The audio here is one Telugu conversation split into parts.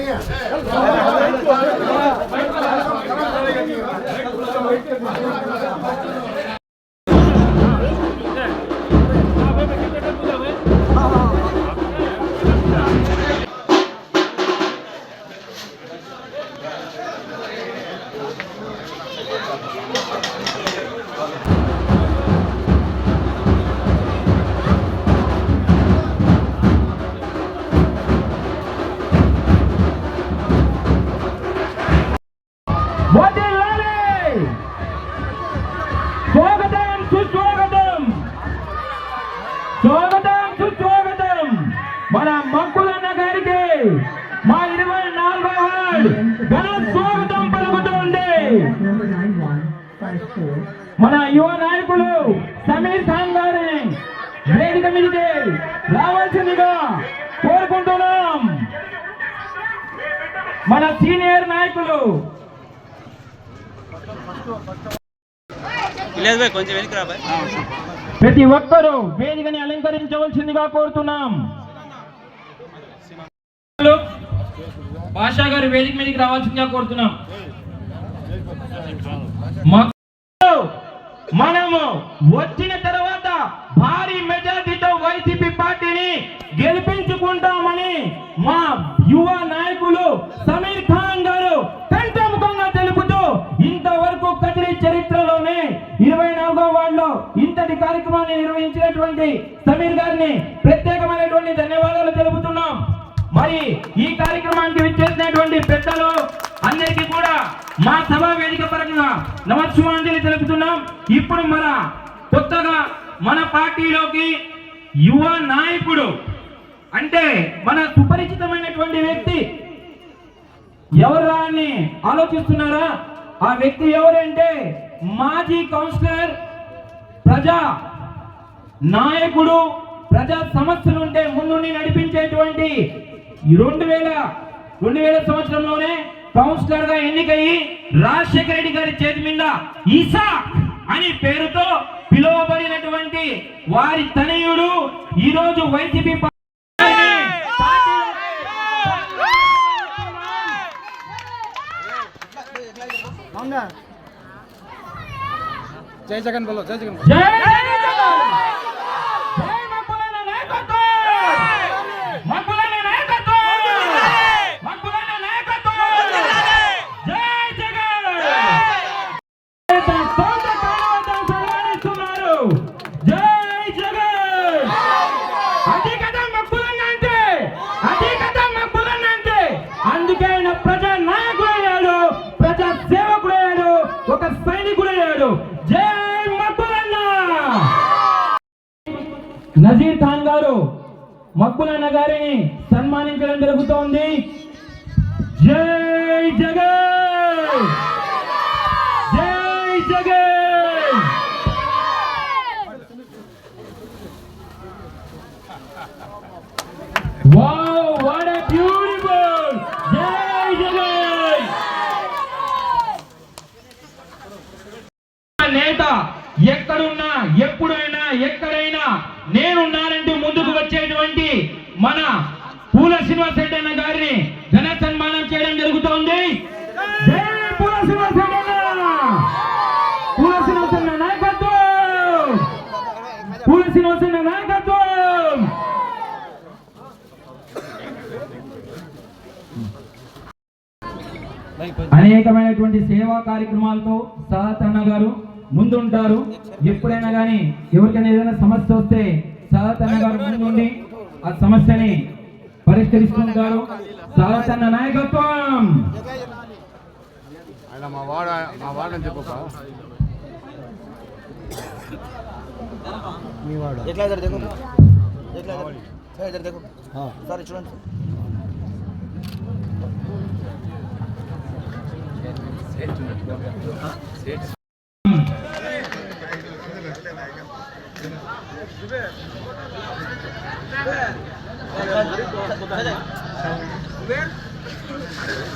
வைங்க స్వాగతం సుస్వాగతం. మన మక్కులన్న గారికి మా ఇరవై నాలుగో వార్డ్ ఘన స్వాగతం పలుకుతుంది మన యువ నాయకులు సమీర్ ఖాన్ గారి వేదిక మీదకి రావాల్సిందిగా కోరుకుంటున్నాం. మన సీనియర్ నాయకులు లేదు కొంచెం వెనక్కి రాబాయ్ ప్రతి ఒక్కరూ వేదికని అలంకరించవలసిందిగా కోరుతున్నాం. భాషా గారు వేదిక మీదకి రావాల్సిందిగా కోరుతున్నాం. మనము వచ్చిన తర్వాత భారీ మెజార్టీతో వైసీపీ పార్టీని గెలిపించుకుంటామని మా యువ నాయకులు సమీర్ ఖాన్ గారు కంఠముఖంగా తెలుపుతూ ఇంతవరకు కదిరి చరిత్రలోనే ఇరవై నాలుగో వార్డులో ఇంతటి కార్యక్రమాన్ని నిర్వహించినటువంటి సమీర్ గారిని ప్రత్యేకమైనటువంటి ధన్యవాదాలు తెలుపుతున్నాం. మరి ఈ కార్యక్రమానికి విచ్చేసినటువంటి పెద్దలు అందరికీ కూడా మా సభా వేదిక పరంగా నమస్సుమాంజలి తెలుపుతున్నాం. ఇప్పుడు మన కొత్తగా మన పార్టీలోకి యువ నాయకుడు అంటే మన సుపరిచితమైనటువంటి వ్యక్తి ఎవరా అని ఆలోచిస్తున్నారా? ఆ వ్యక్తి ఎవరంటే మాజీ కౌన్సిలర్ ప్రజా నాయకుడు ప్రజా సమస్యలు ఉంటే ముందుండి నడిపించేటువంటి రెండు వేల రెండు వేల సంవత్సరంలోనే కౌన్సిలర్గా ఎన్నికయ్యి రాజశేఖర రెడ్డి గారి చేతి మీద ఈసా అని పేరుతో పిలువబడినటువంటి వారి తనయుడు ఈ రోజు వైసీపీ జై జగన్ బోలో జై జగన్ జై జగన్! సైనికుడు జై మక్కులన్న. నజీర్ ఖాన్ గారు మక్కులన్న గారిని సన్మానించడం జరుగుతోంది. జై జగన్. జై జగన్. వా వాట్ ఎ బ్యూటిఫుల్ జై జగన్ నేత ఎక్కడున్నా ఎప్పుడైనా ఎక్కడైనా నేనున్నానంటూ ముందుకు వచ్చేటువంటి మన పూల శ్రీనివాస్ రెడ్డి అన్న గారిని ఘన సన్మానం చేయడం జరుగుతోంది. పూల శ్రీనివాస్ రెడ్డి పూల శ్రీనివాస్ అన్న నాయకత్వం! పూల శ్రీనివాస్ అన్న నాయకత్వం! అనేకమైనటువంటి సేవా కార్యక్రమాలతో సహతన్న గారు ముందుంటారు. ఎప్పుడైనా కానీ ఎవరికైనా ఏదైనా సమస్య వస్తే సహతన్న గారు ముందుండి ఆ సమస్యని పరిష్కరిస్తున్నారు సారతన్న నాయకత్వం. ఎట్లా సారీ చూడండి.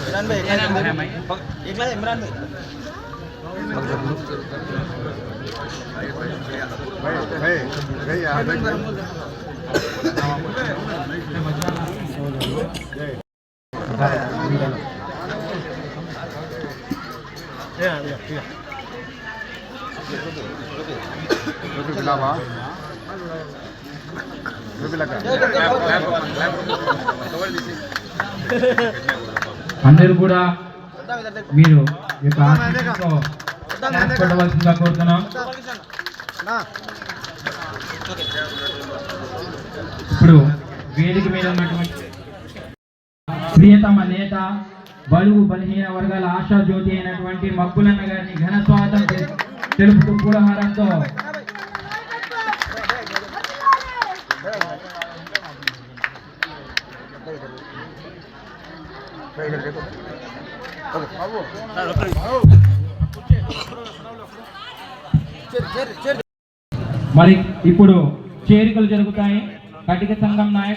इमरान भाई एकला इमरान भाई भाई भाई यहाँ देख Rupi kenapa? Rupi laka. అందరూ కూడా మీరు యొక్క కోరుతున్నాం. ఇప్పుడు వేదిక మీద ఉన్నటువంటి ప్రియతమ నేత బలువు బలహీన వర్గాల ఆశా జ్యోతి అయినటువంటి మక్కులన్న గారిని ఘన స్వాగతం తెలుపుతూ పూలహారంతో మరి ఇప్పుడు చేరికలు జరుగుతాయి. కటిక సంఘం నాయకులు